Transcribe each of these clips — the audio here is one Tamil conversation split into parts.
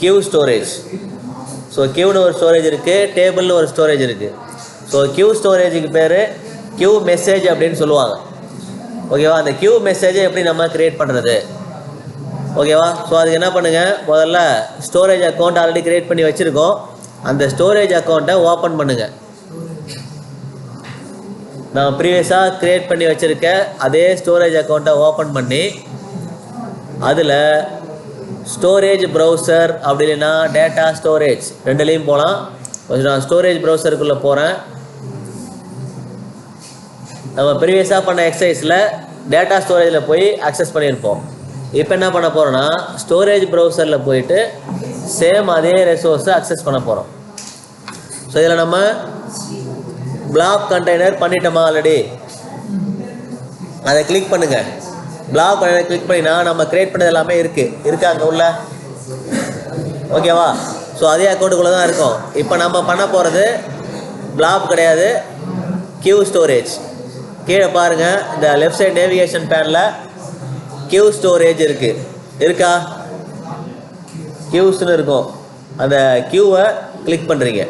கியூ ஸ்டோரேஜ் ஸோ கியூன்னு ஒரு ஸ்டோரேஜ் இருக்குது டேபிள்னு ஒரு ஸ்டோரேஜ் இருக்குது ஸோ கியூ ஸ்டோரேஜுக்கு பேர் கியூ மெசேஜ் அப்படின்னு சொல்லுவாங்க. ஓகேவா அந்த கியூ மெசேஜை எப்படி நம்ம க்ரியேட் பண்ணுறது ஓகேவா ஸோ அதுக்கு என்ன பண்ணுங்கள் முதல்ல ஸ்டோரேஜ் அக்கௌண்ட் ஆல்ரெடி கிரியேட் பண்ணி வச்சுருக்கோம். அந்த ஸ்டோரேஜ் அக்கௌண்ட்டை ஓப்பன் பண்ணுங்கள் நான் ப்ரீவியஸாக க்ரியேட் பண்ணி வச்சுருக்க அதே ஸ்டோரேஜ் அக்கௌண்ட்டை ஓப்பன் பண்ணி அதில் ஸ்டோரேஜ் ப்ரௌசர் அப்படி இல்லைன்னா டேட்டா ஸ்டோரேஜ் ரெண்டுலேயும் போகலாம் கொஞ்சம் நான் ஸ்டோரேஜ் ப்ரௌசருக்குள்ளே போகிறேன் நம்ம ப்ரீவியஸாக பண்ண எக்ஸசைஸில் டேட்டா ஸ்டோரேஜில் போய் அக்சஸ் பண்ணியிருப்போம். இப்போ என்ன பண்ண போகிறோன்னா ஸ்டோரேஜ் ப்ரௌசரில் போயிட்டு சேம் அதே ரெசோர்ஸை அக்சஸ் பண்ண போகிறோம் ஸோ இதில் நம்ம பிளாக் கண்டெய்னர் பண்ணிட்டோமா ஆல்ரெடி அதை கிளிக் பண்ணுங்கள் பிளாக் கண்டெய்னர் கிளிக் பண்ணினா நம்ம கிரியேட் பண்ணது எல்லாமே இருக்குது இருக்கா அங்கே உள்ள? ஓகேவா ஸோ அதே அக்கௌண்ட்டுக்குள்ளே தான் இருக்கும். இப்போ நம்ம பண்ண போகிறது பிளாப் கிடையாது. கியூ ஸ்டோரேஜ் கீழே பாருங்கள் இந்த லெஃப்ட் சைடு நேவிகேஷன் பேனில் கியூ ஸ்டோரேஜ் இருக்குது இருக்கா. கியூஸ்னு இருக்கும். அந்த கியூவை கிளிக் பண்ணுறீங்க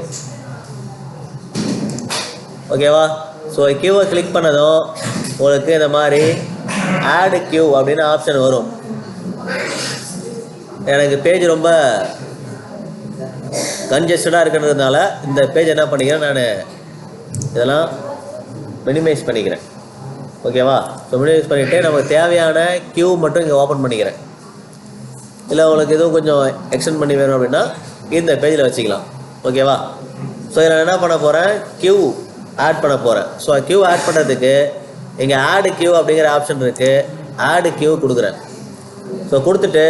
ஓகேவா ஸோ கியூவை கிளிக் பண்ணதும் உங்களுக்கு இந்த மாதிரி ஆடு கியூ அப்படின்னு ஆப்ஷன் வரும். எனக்கு பேஜ் ரொம்ப கன்ஜஸ்டடாக இருக்கிறதுனால இந்த பேஜ் என்ன பண்ணிக்கிறேன் நான் இதெல்லாம் மினிமைஸ் பண்ணிக்கிறேன். ஓகேவா ஸோ மினிமைஸ் பண்ணிவிட்டு நமக்கு தேவையான கியூ மட்டும் இங்கே ஓப்பன் பண்ணிக்கிறேன். இல்லை உங்களுக்கு எதுவும் கொஞ்சம் எக்ஸ்டெண்ட் பண்ணி வேணும் அப்படின்னா இந்த பேஜில் வச்சுக்கலாம். ஓகேவா ஸோ இதில் நான் என்ன பண்ண போகிறேன் கியூ ஆட் பண்ண போகிறேன் ஸோ கியூ ஆட் பண்ணுறதுக்கு இங்கே ஆடு கியூ அப்படிங்கிற ஆப்ஷன் இருக்குது ஆடு கியூ கொடுக்குறேன். ஸோ கொடுத்துட்டு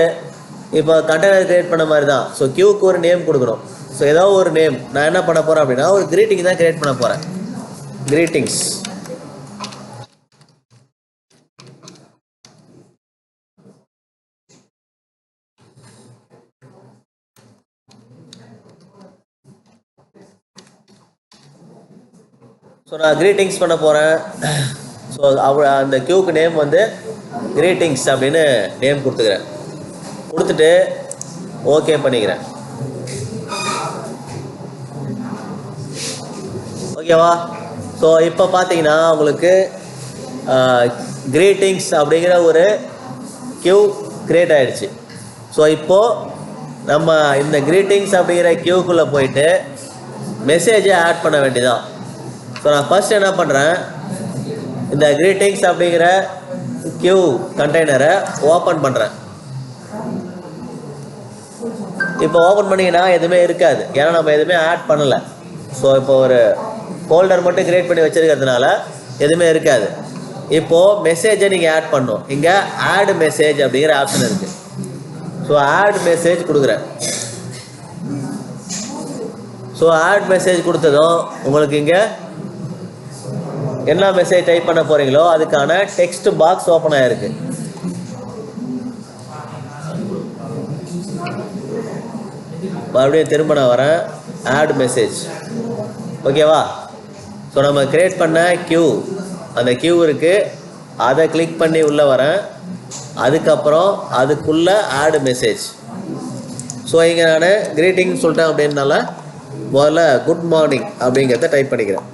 இப்போ கண்டெய்னர் கிரியேட் பண்ண மாதிரி தான் ஸோ கியூக்கு ஒரு நேம் கொடுக்கணும் ஸோ ஏதோ ஒரு நேம் நான் என்ன பண்ண போகிறேன் அப்படின்னா ஒரு கிரீட்டிங் தான் கிரியேட் பண்ண போகிறேன் கிரீட்டிங்ஸ் ஸோ நான் கிரீட்டிங்ஸ் பண்ண போகிறேன் ஸோ அவ அந்த கியூக்கு நேம் வந்து கிரீட்டிங்ஸ் அப்படின்னு நேம் கொடுத்துக்கிறேன் கொடுத்துட்டு ஓகே பண்ணிக்கிறேன். ஓகேவா ஸோ இப்போ பார்த்தீங்கன்னா உங்களுக்கு கிரீட்டிங்ஸ் அப்படிங்கிற ஒரு கியூ கிரியேட் ஆகிடுச்சு ஸோ இப்போது நம்ம இந்த கிரீட்டிங்ஸ் அப்படிங்கிற கியூக்குள்ளே போயிட்டு மெசேஜை ஆட் பண்ண வேண்டியதான் ஸோ நான் ஃபஸ்ட் என்ன பண்ணுறேன் இந்த கிரீட்டிங்ஸ் அப்படிங்கிற கியூ கண்டெய்னரை ஓப்பன் பண்ணுறேன் இப்போ ஓப்பன் பண்ணிங்கன்னா எதுவுமே இருக்காது. ஏன்னா நம்ம எதுவுமே ஆட் பண்ணலை. ஸோ இப்போ ஒரு ஃபோல்டர் மட்டும் கிரியேட் பண்ணி வச்சிருக்கிறதுனால எதுவுமே இருக்காது. இப்போது மெசேஜை நீங்கள் ஆட் பண்ணும். இங்கே ஆட் மெசேஜ் அப்படிங்கிற ஆப்ஷன் இருக்குது ஸோ ஆட் மெசேஜ் கொடுக்குறேன் ஸோ ஆட் மெசேஜ் கொடுத்ததும் உங்களுக்கு இங்கே என்ன மெசேஜ் டைப் பண்ண போகிறீங்களோ அதுக்கான டெக்ஸ்ட் பாக்ஸ் ஓப்பன் ஆகிருக்கு மறுபடியும் திரும்ப நான் வரேன். ஆட் மெசேஜ் ஓகேவா ஸோ நம்ம கிரியேட் பண்ண கியூ அந்த கியூ இருக்குது அதை கிளிக் பண்ணி உள்ளே வரேன். அதுக்கப்புறம் அதுக்குள்ளே ஆட் மெசேஜ் ஸோ இங்கே நான் கிரீட்டிங் சொல்லிட்டேன் அப்படின்னால முதல்ல குட் மார்னிங் அப்படிங்கிறத டைப் பண்ணிக்கிறேன்.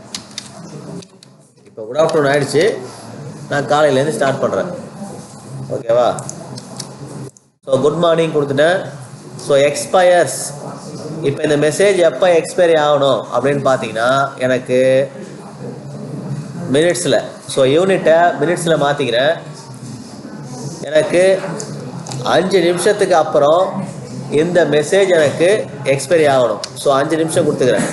இப்போ குட் ஆஃப்டர்நூன் ஆயிடுச்சு. நான் காலையிலேருந்து ஸ்டார்ட் பண்ணுறேன் ஓகேவா ஸோ குட் மார்னிங் கொடுத்துட்டேன். ஸோ எக்ஸ்பயர்ஸ் இப்போ இந்த மெசேஜ் எப்போ எக்ஸ்பைரி ஆகணும் அப்படின்னு பார்த்தீங்கன்னா எனக்கு மினிட்ஸில் ஸோ யூனிட்டை மினிட்ஸில் மாற்றிக்கிறேன் எனக்கு அஞ்சு நிமிஷத்துக்கு அப்புறம் இந்த மெசேஜ் எனக்கு எக்ஸ்பைரி ஆகணும். ஸோ அஞ்சு நிமிஷம் கொடுத்துக்கிறேன்.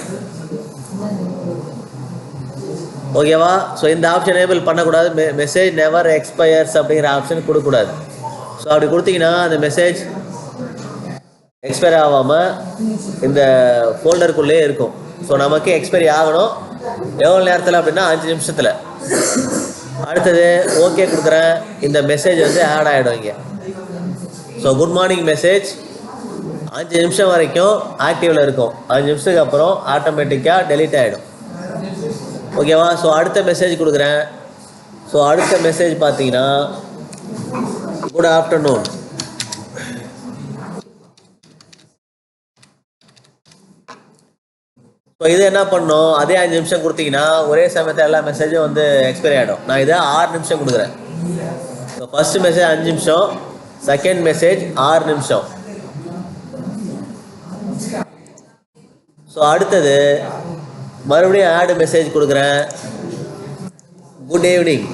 ஓகேவா? ஸோ இந்த ஆப்ஷன் எனேபிள் பண்ணக்கூடாது. மெ மெசேஜ் நெவர் எக்ஸ்பயர்ஸ் அப்படிங்கிற ஆப்ஷன் கொடுக்கக்கூடாது. ஸோ அப்படி கொடுத்தீங்கன்னா அந்த மெசேஜ் எக்ஸ்பயர் ஆகாமல் இந்த ஃபோல்டருக்குள்ளேயே இருக்கும். ஸோ நமக்கு எக்ஸ்பைரி ஆகணும். எவ்வளோ நேரத்தில் அப்படின்னா அஞ்சு நிமிஷத்தில். அடுத்தது ஓகே கொடுக்குறேன். இந்த மெசேஜ் வந்து ஆட் ஆகிடும் இங்கே. ஸோ குட் மார்னிங் மெசேஜ் அஞ்சு நிமிஷம் வரைக்கும் ஆக்டிவில் இருக்கும். அஞ்சு நிமிஷத்துக்கு அப்புறம் ஆட்டோமேட்டிக்காக டெலீட் ஆகிடும் ஓகேவா? ஸோ அடுத்த மெசேஜ் கொடுக்குறேன். ஸோ அடுத்த மெசேஜ் பார்த்தீங்கன்னா குட் ஆஃப்டர்நூன் ஸோ இது என்ன பண்ணோம்? அதே அஞ்சு நிமிஷம் கொடுத்தீங்கன்னா ஒரே சமயத்தில் எல்லா மெசேஜும் வந்து எக்ஸ்பைரி ஆகிடும் நான் இதை ஆறு நிமிஷம் கொடுக்குறேன். ஸோ ஃபர்ஸ்ட் மெசேஜ் அஞ்சு நிமிஷம். செகண்ட் மெசேஜ் ஆறு நிமிஷம். ஸோ அடுத்தது மறுபடியும் ஆடு மெசேஜ் கொடுக்குறேன். குட் ஈவினிங்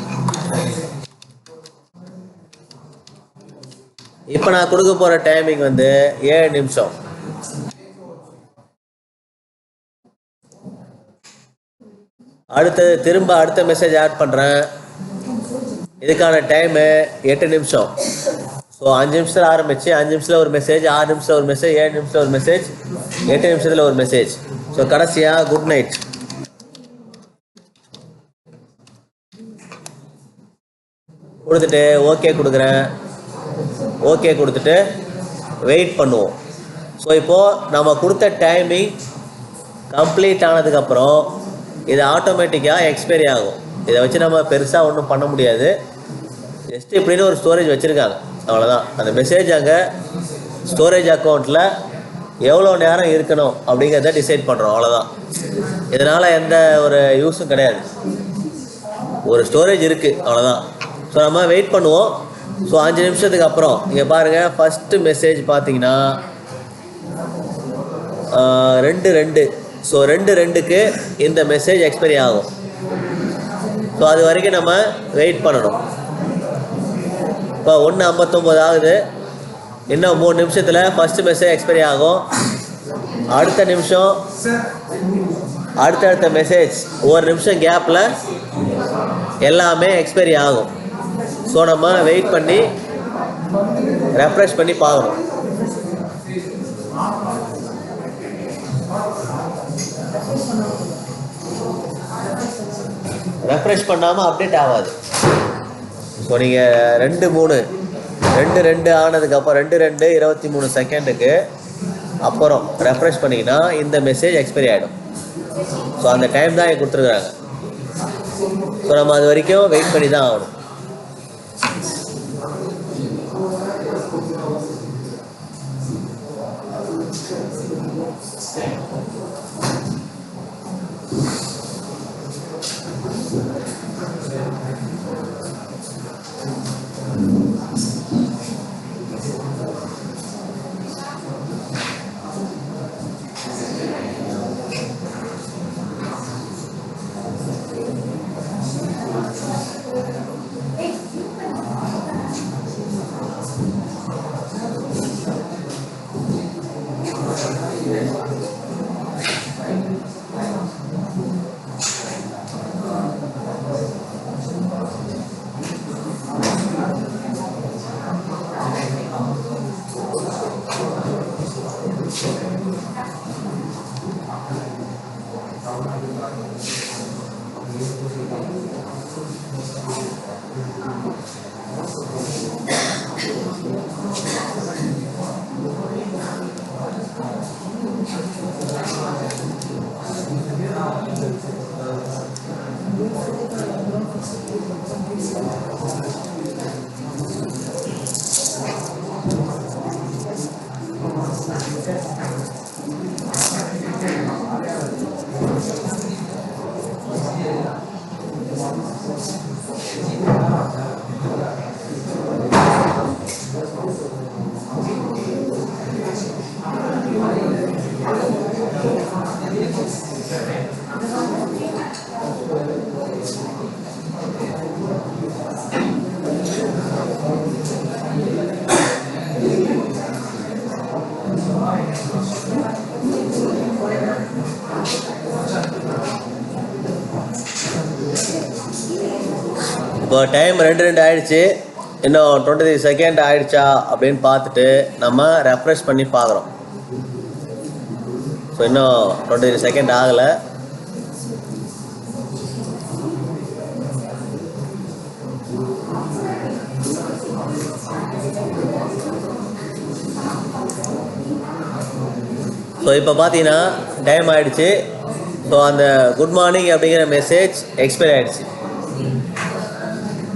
இப்போ நான் கொடுக்க போகிற டைமிங் வந்து ஏழு நிமிஷம். அடுத்தது திரும்ப அடுத்த மெசேஜ் ஆட் பண்ணுறேன் இதுக்கான டைமு எட்டு நிமிஷம். ஸோ அஞ்சு நிமிஷத்தில் ஆரம்பிச்சு அஞ்சு நிமிஷத்தில் ஒரு மெசேஜ் ஆறு நிமிஷத்தில் ஒரு மெசேஜ் ஏழு நிமிஷத்தில் ஒரு மெசேஜ் எட்டு நிமிஷத்தில் ஒரு மெசேஜ் ஸோ கடைசியாக குட் நைட் கொடுத்துட்டு ஓகே கொடுக்குறேன். ஓகே கொடுத்துட்டு வெயிட் பண்ணுவோம். ஸோ இப்போது நம்ம கொடுத்த டைமிங் கம்ப்ளீட் ஆனதுக்கப்புறம் இது ஆட்டோமேட்டிக்காக எக்ஸ்பைரி ஆகும். இதை வச்சு நம்ம பெருசாக ஒன்றும் பண்ண முடியாது. ஜஸ்ட் இப்படின்னு ஒரு ஸ்டோரேஜ் வச்சுருக்காங்க. அவ்வளோதான் அந்த மெசேஜ் அங்கே ஸ்டோரேஜ் அக்கௌண்ட்டில் எவ்வளோ நேரம் இருக்கணும் அப்படிங்கிறத டிசைட் பண்ணுறோம் அவ்வளோதான் இதனால் எந்த ஒரு யூஸும் கிடையாது. ஒரு ஸ்டோரேஜ் இருக்குது அவ்வளோதான் ஸோ நம்ம வெயிட் பண்ணுவோம். ஸோ அஞ்சு நிமிஷத்துக்கு அப்புறம் இங்கே பாருங்கள் ஃபஸ்ட்டு மெசேஜ் பார்த்தீங்கன்னா ரெண்டு ரெண்டு. ஸோ ரெண்டு ரெண்டுக்கு இந்த மெசேஜ் எக்ஸ்பைரி ஆகும். ஸோ அது வரைக்கும் நம்ம வெயிட் பண்ணணும். இப்போ ஒன்று ஐம்பத்தொம்போது ஆகுது. இன்னும் மூணு நிமிஷத்தில் ஃபஸ்ட்டு மெசேஜ் எக்ஸ்பைரி ஆகும். அடுத்த நிமிஷம் அடுத்தடுத்த மெசேஜ் ஒரு நிமிஷம் கேப்பில் எல்லாமே எக்ஸ்பைரி ஆகும். ஸோ நம்ம வெயிட் பண்ணி ரெஃப்ரெஷ் பண்ணி பார்க்கணும். ரெஃப்ரெஷ் பண்ணாமல் அப்டேட் ஆகாது. ஸோ நீங்கள் ரெண்டு மூணு ரெண்டு ரெண்டு ஆனதுக்கப்புறம் ரெண்டு ரெண்டு இருபத்தி மூணு செகண்டுக்கு அப்புறம் ரெஃப்ரெஷ் பண்ணிங்கன்னா இந்த மெசேஜ் எக்ஸ்பைரி ஆகிடும் ஸோ அந்த டைம் தான் கொடுத்துருக்குறாங்க. ஸோ நம்ம அது வரைக்கும் வெயிட் பண்ணி தான் ஆகணும். இப்போ டைம் ரெண்டு ரெண்டு ஆயிடுச்சு. இன்னும் டுவெண்ட்டி த்ரீ செகண்ட் ஆயிடுச்சா அப்படின்னு பார்த்துட்டு நம்ம ரெஃப்ரெஷ் பண்ணி பார்க்குறோம். ஸோ இன்னும் டுவெண்ட்டி த்ரீ செகண்ட் ஆகலை. ஸோ இப்போ பார்த்தீங்கன்னா டைம் ஆகிடுச்சு ஸோ அந்த குட் மார்னிங் அப்படிங்கிற மெசேஜ் எக்ஸ்பைர் ஆகிடுச்சு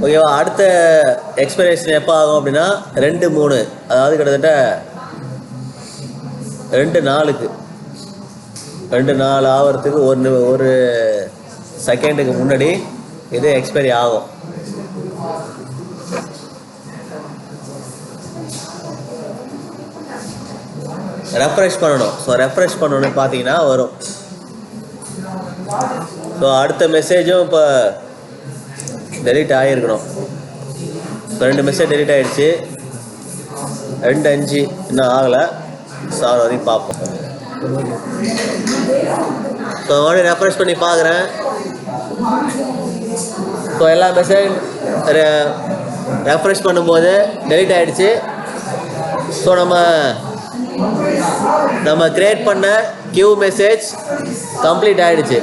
ஓகேவா? அடுத்த எக்ஸ்பிரேஷன் எப்போ ஆகும் அப்படின்னா ரெண்டு மூணு. அதாவது கிட்டத்தட்ட ரெண்டு நாளுக்கு. ரெண்டு நாள் ஆகிறதுக்கு ஒரு ஒரு செகண்டுக்கு முன்னாடி இது எக்ஸ்பைரி ஆகும். ரெஃப்ரெஷ் பண்ணணும். ஸோ ரெஃப்ரெஷ் பண்ணணும்னு பார்த்தீங்கன்னா வரும். ஸோ அடுத்த மெசேஜும் இப்போ டெலிட் ஆகிருக்கணும் இப்போ ரெண்டு மெசேஜ் டெலிட் ஆகிடுச்சு. ரெண்டு அஞ்சு இன்னும் ஆகலை. சார் வரையும் பார்ப்போம் ஸோ மறுபடியும் ரெஃபரன்ஸ் பண்ணி பார்க்குறேன் ஸோ எல்லா மெசேஜ் ரெஃப்ரெஷ் பண்ணும்போது டெலிட் ஆகிடுச்சு. ஸோ நம்ம நம்ம கிரியேட் பண்ண கியூ மெசேஜ் கம்ப்ளீட் ஆகிடுச்சு.